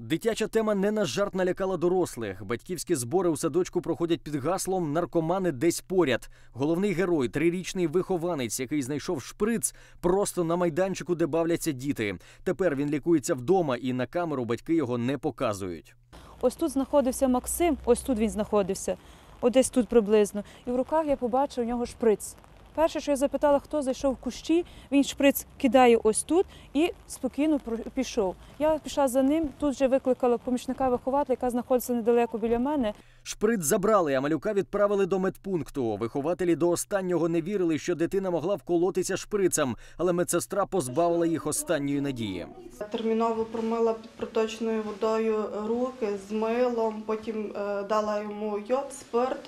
Дитяча тема не на жарт налякала дорослих. Батьківські збори у садочку проходять під гаслом Наркомани десь поряд. Головний герой, трирічний вихованець, який знайшов шприц просто на майданчику, де бавляться діти. Тепер він лікується вдома, і на камеру батьки його не показують. Ось тут знаходився Максим, ось тут він знаходився, от десь тут приблизно. І в руках я побачив у нього шприц. Перше, що я запитала, хто зайшов в кущі, він шприц кидає ось тут і спокійно про- пішов. Я пішла за ним, тут вже викликала помічника вихователя, яка знаходиться недалеко біля мене. Шприц забрали, а малюка відправили до медпункту. Вихователі до останнього не вірили, що дитина могла вколотися шприцем, але медсестра позбавила їх останньої надії. Терміново промила під проточною водою руки з милом, потім е, дала йому йод, спирт.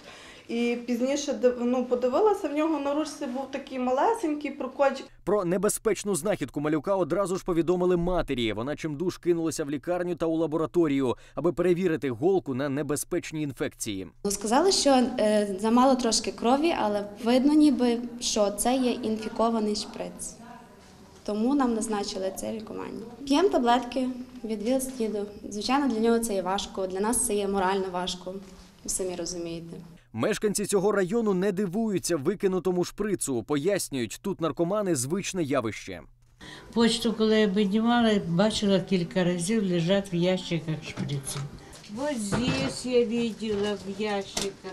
І пізніше ну, подивилася, в нього на ручці був такий малесенький прокольчик. Про небезпечну знахідку малюка одразу ж повідомили матері. Вона чимдуж кинулася в лікарню та у лабораторію, аби перевірити голку на небезпечні інфекції. Ну, Сказали, що е, замало трошки крові, але видно ніби, що це є інфікований шприц. Тому нам назначили це лікування. П'ємо таблетки від ВІЛ-стіду. Звичайно, для нього це є важко, для нас це є морально важко, ви самі розумієте. Мешканці цього району не дивуються викинутому шприцу. Пояснюють, тут наркомани звичне явище. Почту, коли я піднімала, бачила кілька разів лежать в ящиках шприцы. Вот здесь я видела в ящиках,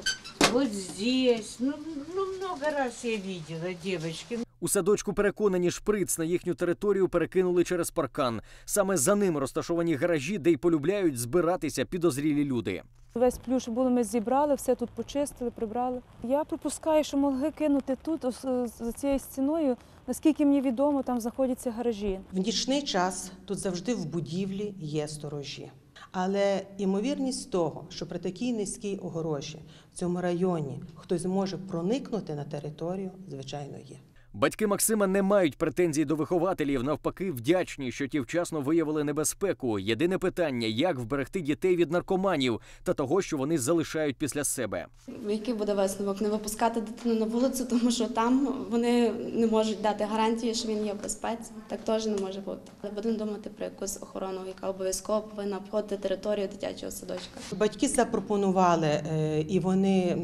вот здесь. Ну, ну много раз я видела, девочки. У садочку переконані шприц на їхню територію перекинули через паркан. Саме за ним розташовані гаражі, де й полюбляють збиратися підозрілі люди. Весь плюш було ми зібрали, все тут почистили, прибрали. Я припускаю, що могли кинути тут, е, за цією стіною. Наскільки мені відомо, там знаходяться гаражі. В нічний час тут завжди в будівлі є сторожі. Але ймовірність того, що при такій низькій огорожі в цьому районі хтось зможе проникнути на територію, звичайно, є. Батьки Максима не мають претензій до вихователів, навпаки, вдячні, що ті вчасно виявили небезпеку. Єдине питання, як вберегти дітей від наркоманів та того, що вони залишають після себе. Який буде висновок? Не випускати дитину на вулицю, тому що там вони не можуть дати гарантії, що він є в безпеці. Так теж не може бути. Але будемо думати про якусь охорону, яка обов'язково повинна обходити територію дитячого садочка. Батьки запропонували, е, і вони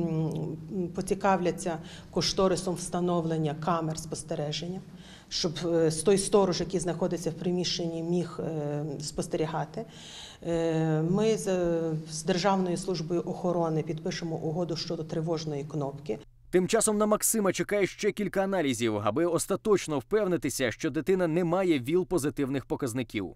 поцікавляться кошторисом встановлення камер спостереження, щоб е, той сторож, який знаходиться в приміщенні, міг е, спостерігати. Е, Ми з Державною службою охорони підпишемо угоду щодо тривожної кнопки. Тим часом на Максима чекає ще кілька аналізів, аби остаточно впевнитися, що дитина не має ВІЛ позитивних показників.